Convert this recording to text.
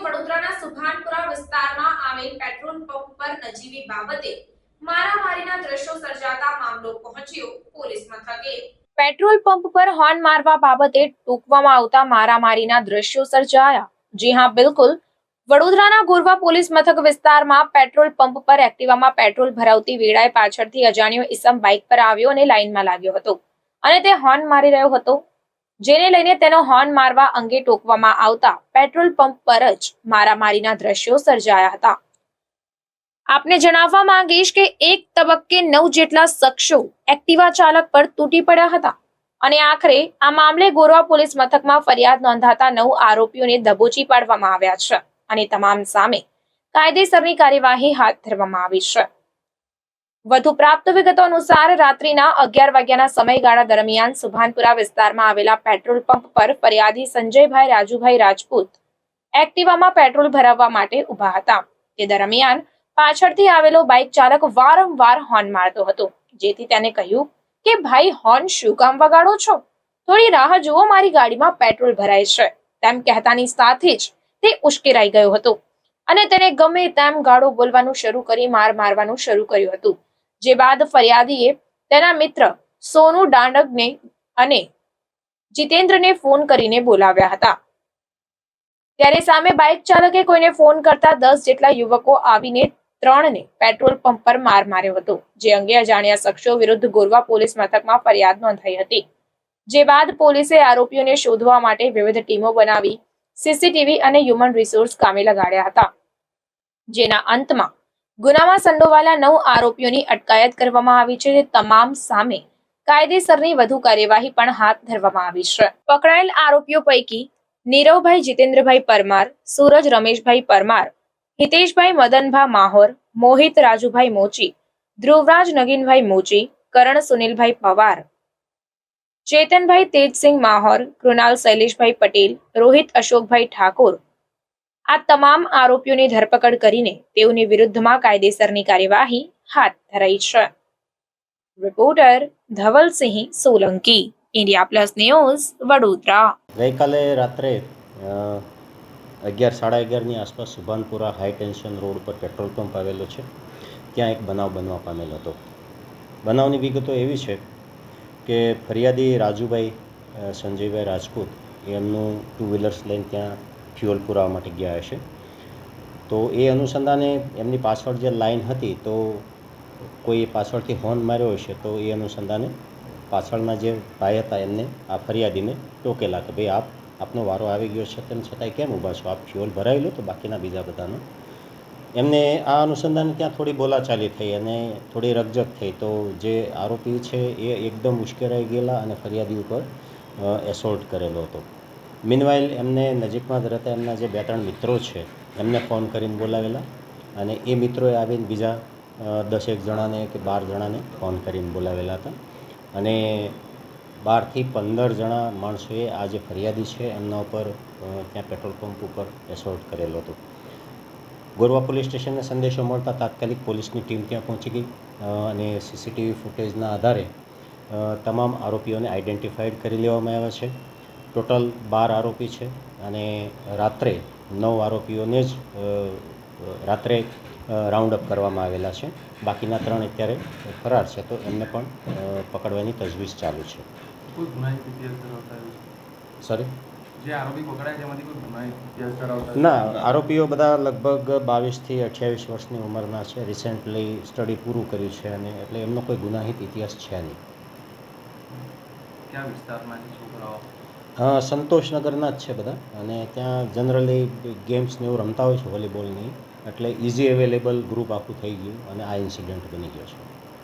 વડોદરાના સુભાનપુરા વિસ્તારમાં આવેલ પેટ્રોલ પંપ પર નજીવી બાબતે મારામારીના દ્રશ્યો સર્જાતા મામલો પહોંચ્યો પોલીસ મથકે. પેટ્રોલ પંપ પર હોર્ન મારવા બાબતે ટૂંકવામાં આવતા મારામારીના દ્રશ્યો સર્જાયા. જી હા, બિલકુલ. વડોદરાના ગોરવા પોલીસ મથક વિસ્તારમાં પેટ્રોલ પંપ પર એક્ટિવામાં પેટ્રોલ ભરાવતી વેળાએ પાછળથી અજાણ્યો ઈસમ બાઇક પર આવ્યો અને લાઇનમાં લાગ્યો હતો. અને તે હોર્ન મારી રહ્યો હતો. જેને લઈને તેનો હોર્ન મારવા અંગે ટોકવામાં આવતા પેટ્રોલ પંપ પર જ મારામારીના દ્રશ્યો સર્જાયા હતા. આપને જણાવવા માંગીશ કે એક તબક્કે નવ જેટલા શખ્સો એક્ટિવા ચાલક પર તૂટી પડ્યા હતા અને આખરે આ મામલે ગોરવા પોલીસ મથકમાં ફરિયાદ નોંધાતા નવ આરોપીઓને દબોચી પાડવામાં આવ્યા છે અને તમામ સામે કાયદેસરની કાર્યવાહી હાથ ધરવામાં આવી છે. વધુ પ્રાપ્ત વિગતો અનુસાર રાત્રિના અગિયાર વાગ્યાના સમયગાળા દરમિયાન સુભાનપુરા વિસ્તારમાં આવેલા પેટ્રોલ પંપ પર ફરિયાદી સંજયભાઈ રાજુભાઈ રાજપૂત એક્ટિવામાં પેટ્રોલ ભરાવવા માટે ઊભા હતા. તે દરમિયાન પાછળથી આવેલો બાઇક ચાલક વારંવાર હોર્ન મારતો હતો, જેથી તેને કહ્યું કે, ભાઈ, હોર્ન શું કામ વગાડો છો? થોડી રાહ જુઓ, મારી ગાડીમાં પેટ્રોલ ભરાય છે. તેમ કહેતાની સાથે જ તે ઉશ્કેરાઈ ગયો હતો અને તેને ગમે તેમ ગાળો બોલવાનું શરૂ કરી માર મારવાનું શરૂ કર્યું હતું. જે બાદ ફરિયાદીએ તેના મિત્ર સોનુ ડાંડગને અને જીતેન્દ્રને ફોન કરીને બોલાવ્યા હતા. ત્યારે સામે બાઇક ચાલકે કોઈને ફોન કરતા દસ જેટલા યુવકો આવીને ત્રણને પેટ્રોલ પંપ પર માર માર્યો હતો, જે અંગે અજાણ્યા શખ્સો વિરુદ્ધ ગોરવા પોલીસ મથકમાં ફરિયાદ નોંધાઈ હતી. જે બાદ પોલીસે આરોપીઓને શોધવા માટે વિવિધ ટીમો બનાવી, સીસીટીવી અને હ્યુમન રિસોર્સ કામે લગાડ્યા હતા. જેના અંતમાં ગુનામાં સંડોવાયેલા નવ આરોપીઓની અટકાયત કરવામાં આવી છે. તમામ સામે કાયદેસરની વધુ કાર્યવાહી પણ હાથ ધરવામાં આવી છે. પકડાયેલ આરોપીઓ પૈકી નીરવભાઈ જીતેન્દ્રભાઈ પરમાર, સૂરજ રમેશભાઈ પરમાર, હિતેશભાઈ મદનભા માહોર, મોહિત રાજુભાઈ મોચી, ધ્રુવરાજ નગીનભાઈ મોચી, કરણ સુનિલભાઈ પવાર, ચેતનભાઈ તેજસિંહ માહોર, કૃણાલ શૈલેષભાઈ પટેલ, રોહિત અશોકભાઈ ઠાકોર આ તમામ આરોપીઓની ધરપકડ કરીને તેઓની વિરુદ્ધમાં કાયદેસરની કાર્યવાહી હાથ ધરાઈ છે. Reporter Dhavalsinh Solanki, India plus news, Vadodara. ગઈકાલે રાત્રે અગિયાર, સાડા અગિયારની આસપાસ સુભાનપુરા હાઈ ટેન્શન રોડ પર પેટ્રોલ પંપ આવેલો છે. ત્યાં એક બનાવ બનવા પામેલો હતો. બનાવની વિગતો એવી છે કે ફરિયાદી રાજુભાઈ સંજયભાઈ રાજપૂત એમનું ટુ વ્હીલર્સ લઈને ત્યાં ફ્યુઅલ પુરાવા માટે ગયા હશે. તો એ અનુસંધાને એમની પાછળ જે લાઈન હતી, તો કોઈ પાછળથી હોર્ન માર્યો હશે, તો એ અનુસંધાને પાછળના જે ભાઈ હતા, એમને આ ફરિયાદીને ટોકેલા કે ભાઈ આપ, આપનો વારો આવી ગયો છે, તેમ છતાંય કેમ ઊભા છો? આપ ફ્યુઅલ ભરાવી લો તો બાકીના બીજા બધાનો. એમને આ અનુસંધાને ત્યાં થોડી બોલાચાલી થઈ અને થોડી રકજક થઈ. તો જે આરોપી છે, એ એકદમ ઉશ્કેરાઈ ગયેલા અને ફરિયાદી ઉપર એસોલ્ટ કરેલો હતો. મીનવાઇલ એમને નજીકમાં જ રહેતા એમના જે બે ત્રણ મિત્રો છે, એમને ફોન કરીને બોલાવેલા અને એ મિત્રોએ આવીને બીજા દસેક જણાને કે બાર જણાને ફોન કરીને બોલાવેલા હતા. અને બારથી પંદર જણા માણસોએ આ જે ફરિયાદી છે, એમના ઉપર ત્યાં પેટ્રોલ પંપ ઉપર એસોલ્ટ કરેલો હતો. ગોરવા પોલીસ સ્ટેશનને સંદેશો મળતા તાત્કાલિક પોલીસની ટીમ ત્યાં પહોંચી ગઈ અને સીસીટીવી ફૂટેજના આધારે તમામ આરોપીઓને આઈડેન્ટિફાઈડ કરી લેવામાં આવ્યા છે. ટોટલ બાર આરોપી છે અને રાત્રે નવ આરોપીઓને જ રાત્રે રાઉન્ડ અપ કરવામાં આવેલા છે. બાકીના ત્રણ અત્યારે ફરાર છે તો એમને પણ પકડવાની તજવીજ ચાલુ છે? સોરી ના આરોપીઓ બધા લગભગ બાવીસથી અઠ્યાવીસ વર્ષની ઉંમરના છે. રિસેન્ટલી સ્ટડી પૂરું કર્યું છે અને એટલે એમનો કોઈ ગુનાહિત ઇતિહાસ છે નહીં. ક્યાં વિસ્તારના છોકરાઓ? હા સંતોષનગરના જ છે બધા. અને ત્યાં જનરલી ગેમ્સને એવું રમતા હોય છે વોલીબોલની એટલે ઇઝી અવેલેબલ ગ્રુપ આખું થઈ ગયું અને આ ઇન્સિડન્ટ બની ગયો છે.